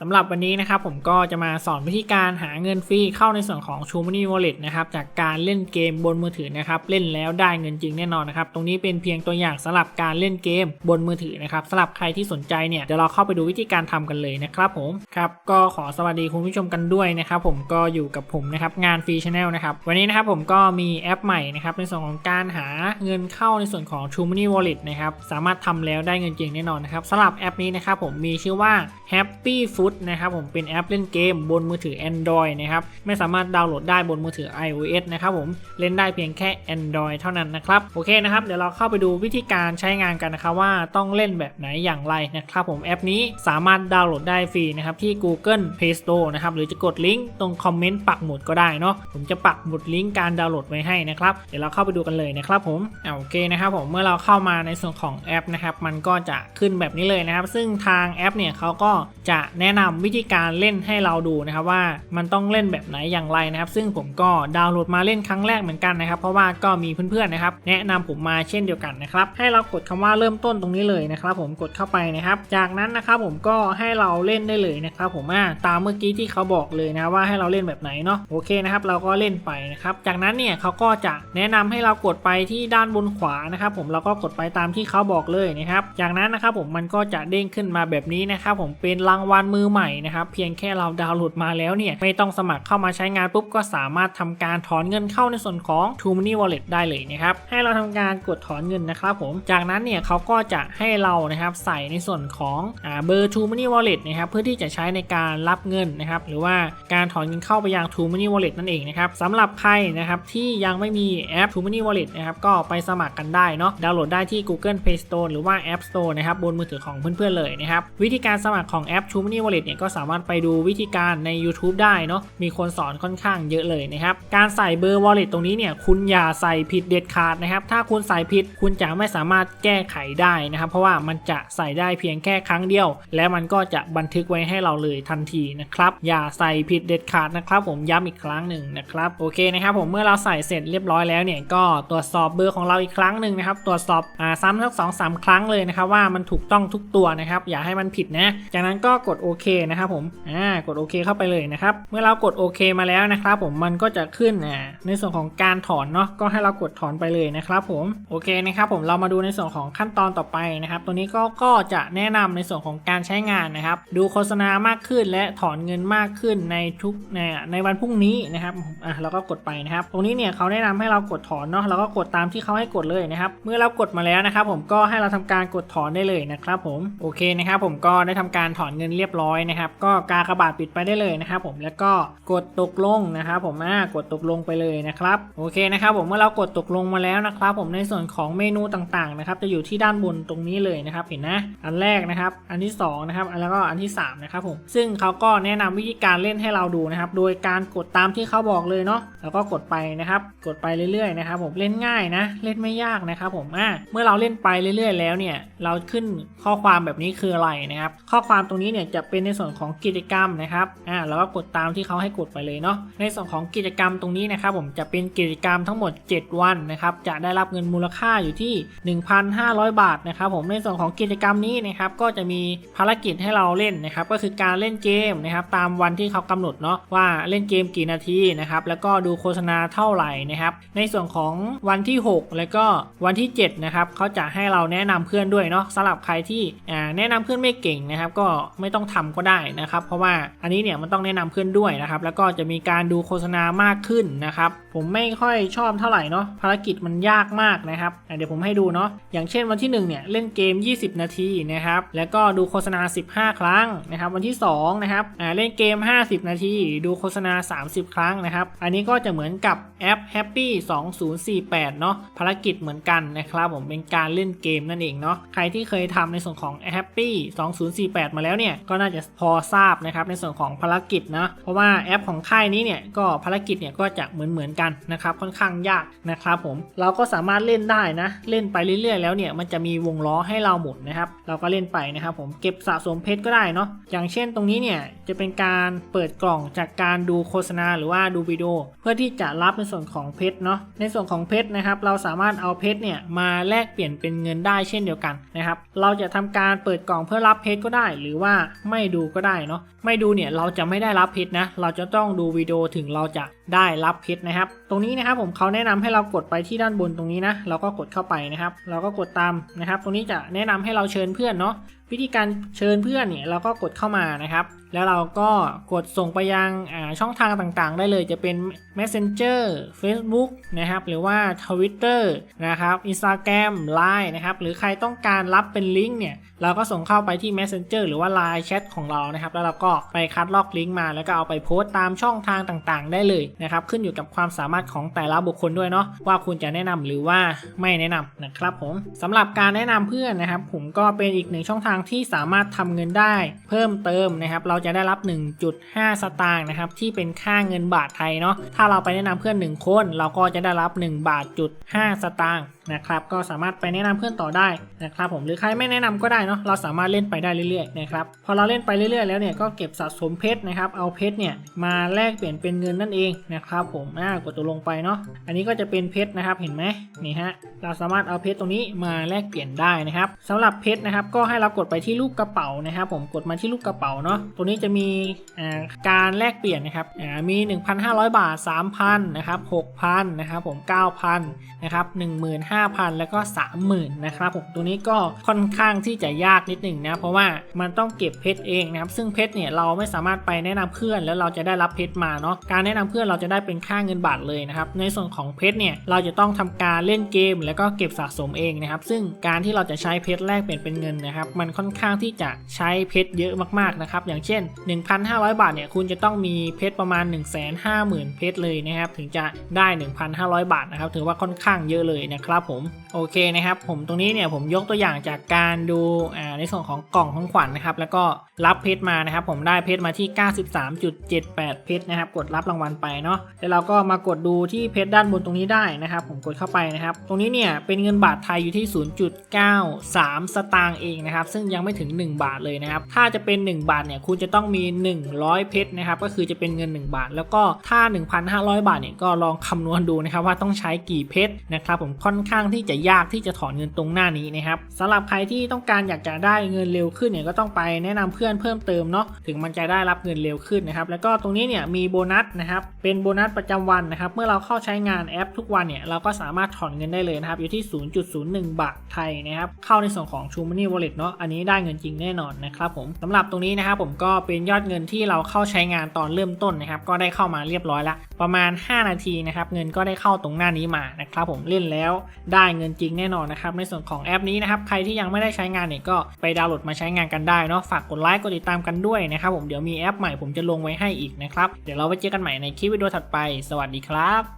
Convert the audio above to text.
สำหรับวันนี้นะครับผมก็จะมาสอนวิธีการหาเงินฟรีเข้าในส่วนของ True Money Wallet นะครับจากการเล่นเกมบนมือถือนะครับเล่นแล้วได้เงินจริงแน่นอนนะครับตรงนี้เป็นเพียงตัวอย่างสำหรับการเล่นเกมบนมือถือนะครับสำหรับใครที่สนใจเนี่ยเดี๋ยวเราเข้าไปดูวิธีการทำกันเลยนะครับผมครับก็ขอสวัสดีคุณผู้ชมกันด้วยนะครับผมก็อยู่กับผมนะครับงานฟรีชาแนลนะครับวันนี้นะครับผมก็มีแอปใหม่นะครับในส่วนของการหาเงินเข้าในส่วนของ True Money Wallet นะครับสามารถทำแล้วได้เงินจริงแน่นอนนะครับสำหรับแอปนี้นะครับผมมีชื่อว่า Happy Food นะครับผมเป็นแอปเล่นเกมบนมือถือ Android นะครับไม่สามารถดาวน์โหลดได้บนมือถือ iOS นะครับผมเล่นได้เพียงแค่ Android เท่านั้นนะครับโอเคนะครับเดี๋ยวเราเข้าไปดูวิธีการใช้งานกันนะครับว่าต้องเล่นแบบไหนอย่างไรนะครับผมแอปนี้สามารถดาวน์โหลดได้ฟรีนะครับที่ Google Play Store นะครับหรือจะกดลิงก์ตรงคอมเมนต์ปักหมุดก็ได้เนาะผมจะปักหมุดลิงก์การดาวน์โหลดไว้ให้นะครับเดี๋ยวเราเข้าไปดูกันเลยนะครับผมอ่าโอเคนะครับผมเมื่อเราเข้ามาในส่วนของแอปนะครับมันก็จะขึ้นแบบนี้เลยนะครับ ซึ่งทางแอปเนี่ยเขาก็จะแนะนำวิธีการเล่นให้เราดูนะครับว่ามันต้องเล่นแบบไหนอย่างไรนะครับ ซึ่งผมก็ดาวน์โหลดมาเล่นครั้งแรกเหมือนกันนะครับ เพราะว่าก็มีเพื่อนๆนะครับ แนะนำผมมาเช่นเดียวกันนะครับให้เรากดคำว่าเริ่มต้นตรงนี้เลยนะครับ ผมกดเข้าไปนะครับ จากนั้นนะครับผมก็ให้เราเล่นได้เลยนะครับ ผมอ่าตามเมื่อกี้ที่เขาบอกเลยนะว่าให้เราเล่นแบบไหนเนาะโอเคนะครับ เราก็เล่นไปนะครับ จากนั้นเนี่ยเขาก็จะแนะนำให้เรากดไปที่ด้านบนขวานะครับ ผมเราก็กดไปตามที่เขาบอกเลยนะครับ จากนั้นนะครับผมมันก็จะเด้งขึ้นมาแบบนี้นะครับ ผมเป็นรางวัลมือใหม่นะครับเพียงแค่เราดาวน์โหลดมาแล้วเนี่ยไม่ต้องสมัครเข้ามาใช้งานปุ๊บก็สามารถทำการถอนเงินเข้าในส่วนของ True Money Wallet ได้เลยนะครับให้เราทำการกดถอนเงินนะครับผมจากนั้นเนี่ยเขาก็จะให้เรานะครับใส่ในส่วนของอ่าเบอร์ True Money Wallet นะครับเพื่อที่จะใช้ในการรับเงินนะครับหรือว่าการถอนเงินเข้าไปยัง True Money Wallet นั่นเองนะครับสำหรับใครนะครับที่ยังไม่มีแอป True Money Wallet นะครับก็ไปสมัครกันได้เนาะดาวน์โหลดได้ที่ Google Play Store หรือว่า App Store นะครับบนมือถือของเพื่อนๆเลยนะครับวิธีการสมัครของแอป True Money Wallet เนี่ยก็สามารถไปดูวิธีการใน YouTube ได้เนาะมีคนสอนค่อนข้างเยอะเลยนะครับ การใส่เบอร์ Wallet ตรงนี้เนี่ยคุณอย่าใส่ผิดเด็ดขาดนะครับ ถ้าคุณใส่ผิดคุณจะไม่สามารถแก้ไขได้นะครับ เพราะว่ามันจะใส่ได้เพียงแค่ครั้งเดียว และมันก็จะบันทึกไว้ให้เราเลยทันทีนะครับ อย่าใส่ผิดเด็ดขาดนะครับ ผมย้ำอีกครั้งหนึ่งนะครับ โอเคนะครับ ผมเมื่อเราใส่เสร็จเรียบร้อยแล้วเนี่ยก็ตรวจสอบเบอร์ของเราอีกครั้งหนึ่งนะครับตรวจสอบอ่าซ้ำสักสองสามครั้งเลยนะครับว่ามันถูกต้องทุกตัวนะครับ อย่าให้มันผิดนะ จากนั้นก็กดโอเคนะครับผมอ่ากดโอเคเข้าไปเลยนะครับ เมื่อเรากดโอเคมาแล้วนะครับผมมันก็จะขึ้นอ่าในส่วนของการถอนเนาะก็ให้เรากดถอนไปเลยนะครับผมโอเคนะครับผมเรามาดูในส่วนของขั้นตอนต่อไปนะครับ ตัวนี้ก็ก็จะแนะนำในส่วนของการใช้งานนะครับ ดูโฆษณามากขึ้นและถอนเงินมากขึ้นในทุกในในวันพรุ่งนี้นะครับอะเราก็กดไปนะครับ ตรงนี้เนี่ยเขาแนะนำให้เรากดถอนเนาะเราก็กดตามที่เขาให้กดเลยนะครับ เมื่อเรากดมาแล้วนะครับ ผมก็ให้เราทำการกดถอนได้เลยนะครับ ผมโอเคนะครับ ผมก็ได้ทำการถอนเงินเรียบร้อยนะครับ ก็กากระบาดปิดไปได้เลยนะครับผมแล้วก็กดตกลงนะครับผมอ่ากดตกลงไปเลยนะครับโอเคนะครับผมเมื่อเรากดตกลงมาแล้วนะครับ ผมในส่วนของเมนูต่างๆนะครับจะอยู่ที่ด้านบนตรงนี้เลยนะครับเห็นนะอันแรกนะครับ อันที่สองนะครับแล้วก็อันที่สามนะครับผมซึ่งเขาก็แนะนำวิธีการเล่นให้เราดูนะครับ โดยการกดตามที่เขาบอกเลยเนาะแล้วก็กดไปนะครับ กดไปเรื่อยๆนะครับ ผมเล่นง่ายนะ เล่นไม่ยากนะครับ ผมอ่าเมื่อเราเล่นไปเรื่อย ๆ แล้วเนี่ยเราขึ้นข้อความแบบนี้คืออะไรนะครับ ข้อความตรงนี้เนี่ยจะเป็น็นในส่วนของกิจกรรมนะครับอ่าแล้วก็กดตามที่เขาให้กดไปเลยเนาะในส่วนของกิจกรรมตรงนี้นะครับผมจะเป็นกิจกรรมทั้งหมด 7 วันนะครับจะได้รับเงินมูลค่าอยู่ที่ 1,500 บาทนะครับผมในส่วนของกิจกรรมนี้นะครับก็จะมีภารกิจให้เราเล่นนะครับก็คือการเล่นเกมนะครับตามวันที่เขากำหนดเนาะว่าเล่นเกมกี่นาทีนะครับแล้วก็ดูโฆษณาเท่าไหร่นะครับในส่วนของวันที่ 6 แล้วก็วันที่7นะครับเขาจะให้เราแนะนำเพื่อนด้วยเนาะสำหรับใครที่อ่าแนะนำเพื่อนไม่เก่งนะครับก็ไม่ต้องทำก็ได้นะครับ เพราะว่าอันนี้เนี่ยมันต้องแนะนำเพื่อนด้วยนะครับ แล้วก็จะมีการดูโฆษณามากขึ้นนะครับ ผมไม่ค่อยชอบเท่าไหร่เนาะภารกิจมันยากมากนะครับเดี๋ยวผมให้ดูเนาะอย่างเช่นวันที่1เนี่ยเล่นเกม 20 นาทีนะครับแล้วก็ดูโฆษณา 15 ครั้งนะครับ วันที่2นะครับเล่นเกม 50 นาที ดูโฆษณา 30 ครั้งนะครับ อันนี้ก็จะเหมือนกับแอป Happy 2048 เนาะภารกิจเหมือนกันนะครับผมเป็นการเล่นเกมนั่นเองเนาะใครที่เคยทำในส่วนของ Happy 2048 มาแล้วเนี่ยก็น่าจะพอทราบนะครับในส่วนของภารกิจนะเพราะว่าแอปของค่ายนี้เนี่ยก็ภารกิจเนี่ยก็จะเหมือนเหมือนๆกันนะครับค่อนข้างยากนะครับผมเราก็สามารถเล่นได้นะเล่นไปเรื่อยๆแล้วเนี่ยมันจะมีวงล้อให้เราหมุนนะครับเราก็เล่นไปนะครับผมเก็บสะสมเพชรก็ได้เนาะอย่างเช่นตรงนี้เนี่ยจะเป็นการเปิดกล่องจากการดูโฆษณาหรือว่าดูวิดีโอ เพื่อที่จะรับในส่วนของเพชรเนาะในส่วนของเพชรนะครับเราสามารถเอาเพชรเนี่ยมาแลกเปลี่ยนเป็นเงินได้เช่นเดียวกันนะครับเราจะทำการเปิดกล่องเพื่อรับเพชรก็ได้ หรือว่าไม่ดูก็ได้เนาะไม่ดูเนี่ยเราจะไม่ได้รับเพชรนะ เราจะต้องดูวิดีโอถึงเราจะได้รับเพชรนะครับ ตรงนี้นะครับผมเขาแนะนำให้เรากดไปที่ด้านบนตรงนี้นะเราก็กดเข้าไปนะครับ เราก็กดตามนะครับ ตรงนี้จะแนะนำให้เราเชิญเพื่อนเนาะวิธีการเชิญเพื่อนเนี่ยเราก็กดเข้ามานะครับ แล้วเราก็กดส่งไปยังอ่าช่องทางต่างๆ ได้เลยจะเป็น Messenger Facebook นะครับหรือว่า Twitter นะครับ Instagram Line นะครับหรือใครต้องการรับเป็นลิงก์เนี่ยเราก็ส่งเข้าไปที่ Messenger หรือว่า Line แชทของเรานะครับ แล้วเราก็ไปคัดลอกลิงก์มา แล้วก็เอาไปโพสต์ตามช่องทางต่างๆ ได้เลยนะครับ ขึ้นอยู่กับความสามารถของแต่ละบุคคลด้วยเนาะว่าคุณจะแนะนำหรือว่าไม่แนะนำนะครับผมสำหรับการแนะนำเพื่อนนะครับ ผมก็เป็นอีกหนึ่งช่องทางที่สามารถทำเงินได้ เพิ่มเติมนะครับ เราจะได้รับ 1.5 สตางค์นะครับที่เป็นค่าเงินบาทไทยเนาะถ้าเราไปแนะนำเพื่อน 1 คน เราก็จะได้รับ 1 บาทจุด5สตางค์ นะครับก็สามารถไปแนะนำเพื่อนต่อได้นะครับผมหรือใครไม่แนะนำก็ได้เนาะเราสามารถเล่นไปได้เรื่อยๆนะครับพอเราเล่นไปเรื่อยๆแล้วเนี่ยก็เก็บสะสมเพชรนะครับเอาเพชรเนี่ยมาแลกเปลี่ยนเป็นเงินนั่นเองนะครับผมอ่ากดตัวลงไปเนาะอันนี้ก็จะเป็นเพชรนะครับเห็นไหมนี่ฮะเราสามารถเอาเพชรตรงนี้มาแลกเปลี่ยนได้นะครับสำหรับเพชรนะครับก็ให้เรากดไปที่รูปกระเป๋านะครับผมกดมาที่รูปกระเป๋าเนาะตัวนี้จะมีอ่าการแลกเปลี่ยนนะครับอ่ามี 1,500 บาท 3,000นะครับ6,000นะครับผม9,000นะครับ15,000แล้วก็ 30,000 นะครับผมตัวนี้ก็ค่อนข้างที่จะยากนิดหนึ่งนะ เพราะว่ามันต้องเก็บเพชรเองนะครับ ซึ่งเพชรเนี่ยเราไม่สามารถไปแนะนำเพื่อนแล้วเราจะได้รับเพชรมาเนาะ การแนะนำเพื่อนเราจะได้เป็นค่าเงินบาทเลยนะครับ ในส่วนของเพชรเนี่ยเราจะต้องทำการเล่นเกม แล้วก็เก็บสะสมเองนะครับ ซึ่งการที่เราจะใช้เพชรแลกเปลี่ยนเป็นเงินนะครับ มันค่อนข้างที่จะใช้เพชรเยอะมากๆนะครับ อย่างเช่น 1,500 บาทเนี่ยคุณจะต้องมีเพชรประมาณ 150,000เพชรเลยนะครับ ถึงจะได้ 1,500 บาทนะครับ ถือว่าค่อนข้างเยอะเลยนะครับผมโอเคนะครับผมตรงนี้เนี่ยผมยกตัวอย่างจากการดูในส่วนของกล่องของขวัญนะครับแล้วก็รับเพชรมานะครับ ผมได้เพชรมาที่ 93.78 เพชรนะครับ กดรับรางวัลไปเนาะแล้วเราก็มากดดูที่เพชรด้านบนตรงนี้ได้นะครับ ผมกดเข้าไปนะครับ ตรงนี้เนี่ยเป็นเงินบาทไทยอยู่ที่ 0.93 สตางค์เองนะครับ ซึ่งยังไม่ถึง 1 บาทเลยนะครับ ถ้าจะเป็น 1 บาทเนี่ยคุณจะต้องมี 100 เพชรนะครับก็คือจะเป็นเงิน 1 บาท แล้วก็ถ้า 1,500 บาทเนี่ยก็ลองคำนวณดูนะครับว่าต้องใช้กี่เพชรนะครับ ผมค่อนข้างที่จะยากที่จะถอนเงินตรงหน้านี้นะครับสำหรับใครที่ต้องการอยากจะได้เงินเร็วขึ้นเนี่ยก็ต้องไปแนะนำเพื่อนเพิ่มเติมเนาะถึงมันจะได้รับเงินเร็วขึ้นนะครับแล้วก็ตรงนี้เนี่ยมีโบนัสนะครับเป็นโบนัสประจำวันนะครับเมื่อเราเข้าใช้งานแอปทุกวันเนี่ยเราก็สามารถถอนเงินได้เลยนะครับอยู่ที่ 0.01 บาทไทยนะครับเข้าในส่วนของ True Money Wallet เนาะอันนี้ได้เงินจริงแน่นอนนะครับผมสำหรับตรงนี้นะครับผมก็เป็นยอดเงินที่เราเข้าใช้งานตอนเริ่มต้นนะครับก็ได้เข้ามาเรียบร้อยละประมาณ 5 นาทีนะครับเงินก็ได้เข้าตรงหน้านี้มานะครับผมเล่นแล้วได้เงินจริงแน่นอนนะครับในส่วนของแอปนี้นะครับใครที่ยังไม่ได้ใช้งานเนี่ยก็ไปดาวน์โหลดมาใช้งานกันได้เนาะฝากกดไลค์กดติดตามกันด้วยนะครับผมเดี๋ยวมีแอปใหม่ผมจะลงไว้ให้อีกนะครับเดี๋ยวเราไปเจอกันใหม่ในคลิปวิดีโอถัดไป สวัสดีครับ